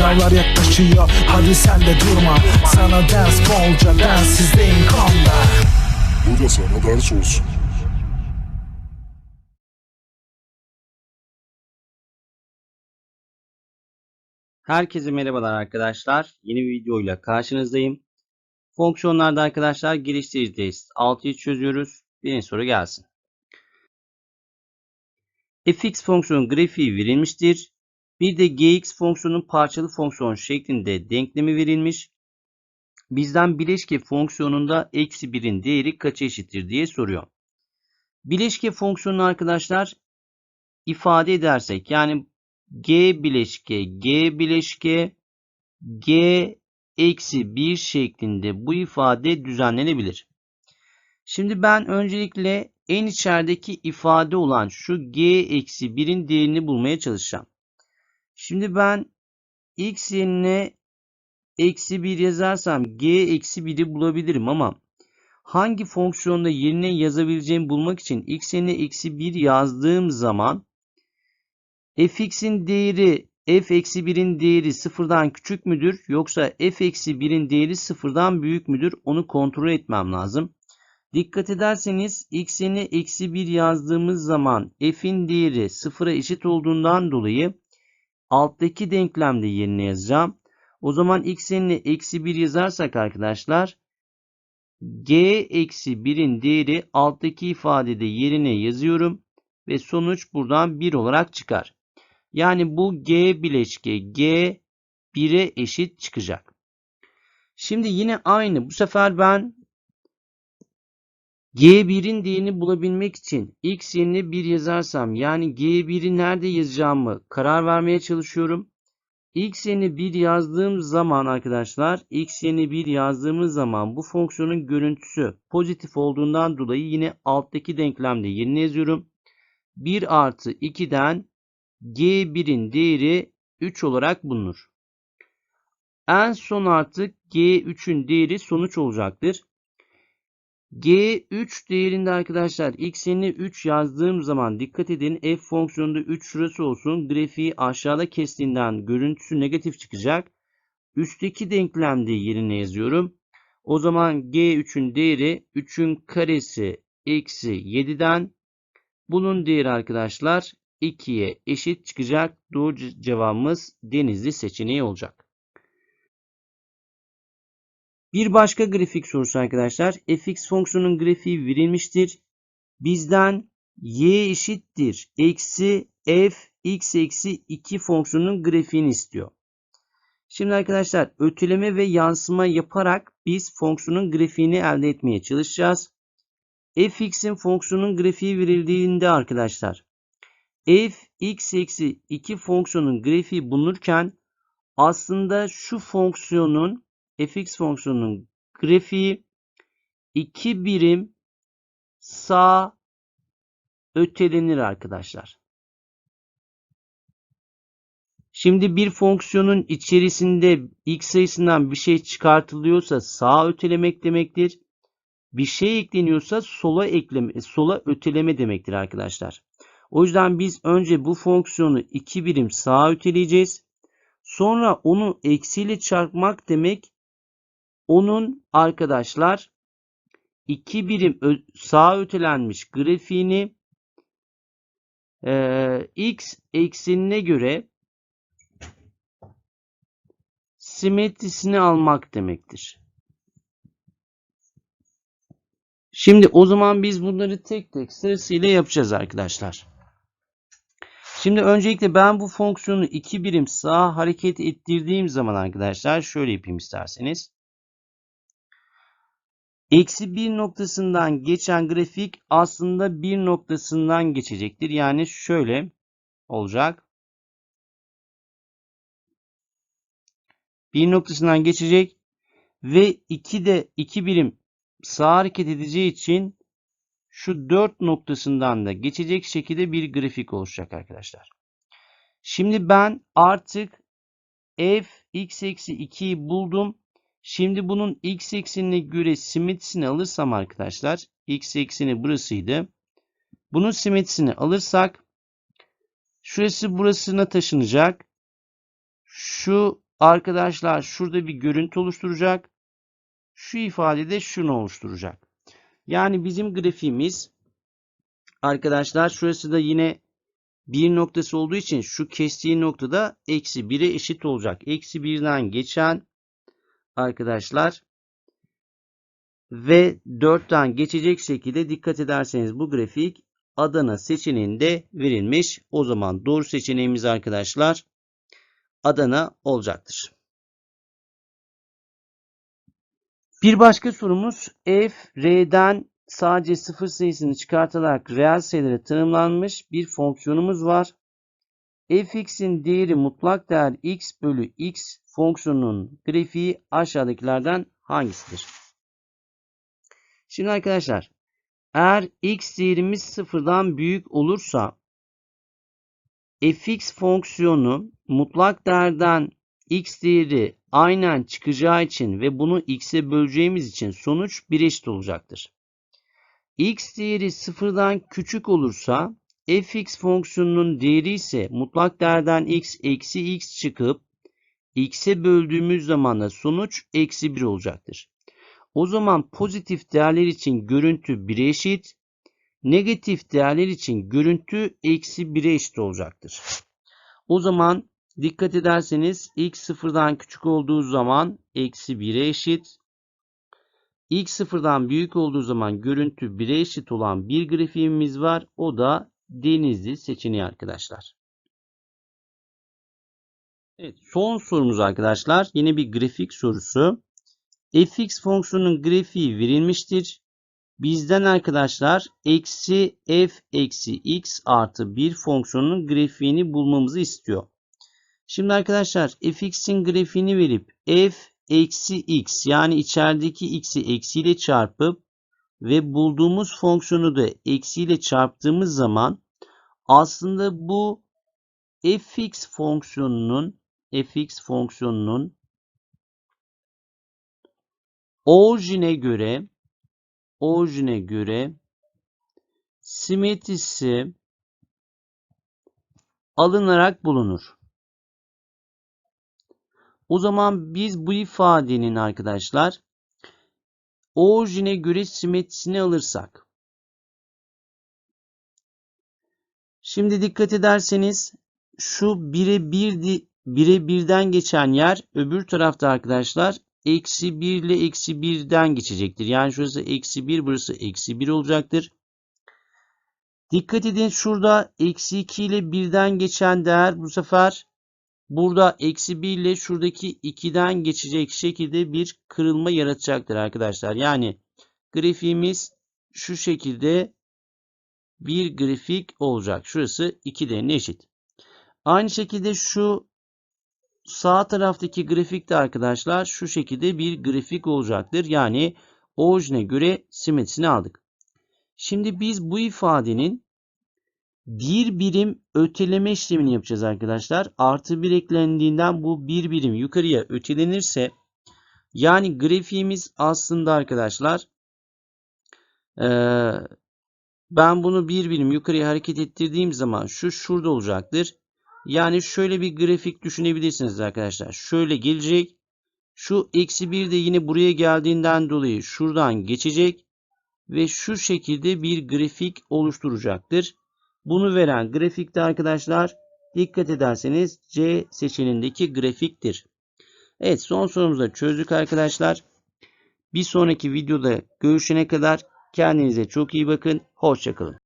Sınavlar yaklaşıyor hadi sen de durma Sana ders bolca densizdeyim konda Bu da sana ders olsun. Herkese merhabalar arkadaşlar. Yeni bir videoyla karşınızdayım. Fonksiyonlarda arkadaşlar geliştirici test 6'yı çözüyoruz. Birinci soru gelsin. fx fonksiyonun grafiği verilmiştir. Bir de gx fonksiyonun parçalı fonksiyon şeklinde denklemi verilmiş. Bizden bileşke fonksiyonunda eksi 1'in değeri kaça eşittir diye soruyor. Bileşke fonksiyonunu arkadaşlar ifade edersek yani G bileşke G bileşke G eksi 1 şeklinde bu ifade düzenlenebilir. Şimdi ben öncelikle en içerideki ifade olan şu G eksi 1'in değerini bulmaya çalışacağım. Şimdi ben x yerine eksi 1 yazarsam G eksi 1'i bulabilirim ama hangi fonksiyonda yerine yazabileceğimi bulmak için x yerine eksi 1 yazdığım zaman fx'in değeri f eksi 1'in değeri sıfırdan küçük müdür yoksa f eksi 1'in değeri sıfırdan büyük müdür onu kontrol etmem lazım. Dikkat ederseniz x yerine eksi 1 yazdığımız zaman f'in değeri sıfıra eşit olduğundan dolayı alttaki denklemde yerine yazacağım. O zaman x yerine eksi 1 yazarsak arkadaşlar g eksi 1'in değeri alttaki ifadede yerine yazıyorum ve sonuç buradan 1 olarak çıkar. Yani bu G bileşke G 1'e eşit çıkacak. Şimdi yine aynı. Bu sefer ben G1'in değerini bulabilmek için x yerine 1 yazarsam yani G1'i nerede yazacağımı karar vermeye çalışıyorum. x yerine 1 yazdığım zaman arkadaşlar x yerine 1 yazdığımız zaman bu fonksiyonun görüntüsü pozitif olduğundan dolayı yine alttaki denklemde yerine yazıyorum. 1 artı 2'den G1'in değeri 3 olarak bulunur. En son artık G3'ün değeri sonuç olacaktır. G3 değerinde arkadaşlar x yerine 3 yazdığım zaman dikkat edin f fonksiyonunda 3 şurası olsun. Grafiği aşağıda kestiğinden görüntüsü negatif çıkacak. Üstteki denklemde yerine yazıyorum. O zaman G3'ün değeri 3'ün karesi eksi 7'den bunun değeri arkadaşlar 2'ye eşit çıkacak. Doğru cevabımız Denizli seçeneği olacak. Bir başka grafik sorusu arkadaşlar. fx fonksiyonun grafiği verilmiştir. Bizden y eşittir. Eksi f x eksi 2 fonksiyonun grafiğini istiyor. Şimdi arkadaşlar öteleme ve yansıma yaparak biz fonksiyonun grafiğini elde etmeye çalışacağız. fx'in fonksiyonun grafiği verildiğinde arkadaşlar f x eksi 2 fonksiyonun grafiği bulunurken aslında şu fonksiyonun fx fonksiyonunun grafiği 2 birim sağ ötelenir arkadaşlar. Şimdi bir fonksiyonun içerisinde x sayısından bir şey çıkartılıyorsa sağ ötelemek demektir. Bir şey ekleniyorsa sola ekleme, sola öteleme demektir arkadaşlar. O yüzden biz önce bu fonksiyonu 2 birim sağa öteleyeceğiz. Sonra onu eksiyle çarpmak demek onun arkadaşlar 2 birim sağa ötelenmiş grafiğini e, x eksenine göre simetrisini almak demektir. Şimdi o zaman biz bunları tek tek sırasıyla yapacağız arkadaşlar. Şimdi öncelikle ben bu fonksiyonu iki birim sağa hareket ettirdiğim zaman arkadaşlar şöyle yapayım isterseniz. Eksi bir noktasından geçen grafik aslında bir noktasından geçecektir. Yani şöyle olacak. Bir noktasından geçecek ve iki de iki birim sağ hareket edeceği için şu 4 noktasından da geçecek şekilde bir grafik oluşacak arkadaşlar. Şimdi ben artık f x eksi 2'yi buldum. Şimdi bunun x eksenine göre simetrisini alırsam arkadaşlar x ekseni burasıydı. Bunun simetrisini alırsak şurası burasına taşınacak. Şu arkadaşlar şurada bir görüntü oluşturacak. Şu ifade de şunu oluşturacak. Yani bizim grafiğimiz arkadaşlar şurası da yine bir noktası olduğu için şu kestiği noktada eksi 1'e eşit olacak. Eksi 1'den geçen arkadaşlar ve 4'ten geçecek şekilde dikkat ederseniz bu grafik Adana seçeneğinde verilmiş. O zaman doğru seçeneğimiz arkadaşlar Adana olacaktır. Bir başka sorumuz f, r'den sadece sıfır sayısını çıkartılarak reel sayılara tanımlanmış bir fonksiyonumuz var. Fx'in değeri mutlak değer x bölü x fonksiyonunun grafiği aşağıdakilerden hangisidir? Şimdi arkadaşlar eğer x değerimiz sıfırdan büyük olursa fx fonksiyonu mutlak değerden x değeri aynen çıkacağı için ve bunu x'e böleceğimiz için sonuç 1 eşit olacaktır. x değeri sıfırdan küçük olursa fx fonksiyonunun değeri ise mutlak değerden x eksi x çıkıp x'e böldüğümüz zaman da sonuç eksi 1 olacaktır. O zaman pozitif değerler için görüntü 1'e eşit, negatif değerler için görüntü eksi 1'e eşit olacaktır. O zaman dikkat ederseniz x sıfırdan küçük olduğu zaman eksi 1'e eşit. x sıfırdan büyük olduğu zaman görüntü 1'e eşit olan bir grafiğimiz var. O da denizli seçeneği arkadaşlar. Evet, son sorumuz arkadaşlar. Yine bir grafik sorusu. fx fonksiyonunun grafiği verilmiştir. Bizden arkadaşlar eksi f eksi x artı 1 fonksiyonunun grafiğini bulmamızı istiyor. Şimdi arkadaşlar fx'in grafiğini verip f eksi x yani içerideki x'i eksiyle çarpıp ve bulduğumuz fonksiyonu da eksiyle çarptığımız zaman aslında bu fx fonksiyonunun fx fonksiyonunun orijine göre orijine göre simetrisi alınarak bulunur. O zaman biz bu ifadenin arkadaşlar orijine göre simetrisini alırsak. Şimdi dikkat ederseniz şu 1'e 1 1'e 1'den geçen yer öbür tarafta arkadaşlar eksi 1 ile eksi 1'den geçecektir. Yani şurası eksi 1 burası eksi 1 olacaktır. Dikkat edin şurada eksi 2 ile 1'den geçen değer bu sefer burada eksi 1 ile şuradaki 2'den geçecek şekilde bir kırılma yaratacaktır arkadaşlar. Yani grafiğimiz şu şekilde bir grafik olacak. Şurası 2 değerine eşit. Aynı şekilde şu sağ taraftaki grafik de arkadaşlar şu şekilde bir grafik olacaktır. Yani orijine göre simetrisini aldık. Şimdi biz bu ifadenin bir birim öteleme işlemini yapacağız arkadaşlar. Artı bir eklendiğinden bu bir birim yukarıya ötelenirse yani grafiğimiz aslında arkadaşlar ee, ben bunu bir birim yukarıya hareket ettirdiğim zaman şu şurada olacaktır. Yani şöyle bir grafik düşünebilirsiniz arkadaşlar. Şöyle gelecek. Şu eksi 1 de yine buraya geldiğinden dolayı şuradan geçecek. Ve şu şekilde bir grafik oluşturacaktır. Bunu veren grafikte arkadaşlar dikkat ederseniz C seçeneğindeki grafiktir. Evet son sorumuzu çözdük arkadaşlar. Bir sonraki videoda görüşene kadar kendinize çok iyi bakın. Hoşçakalın.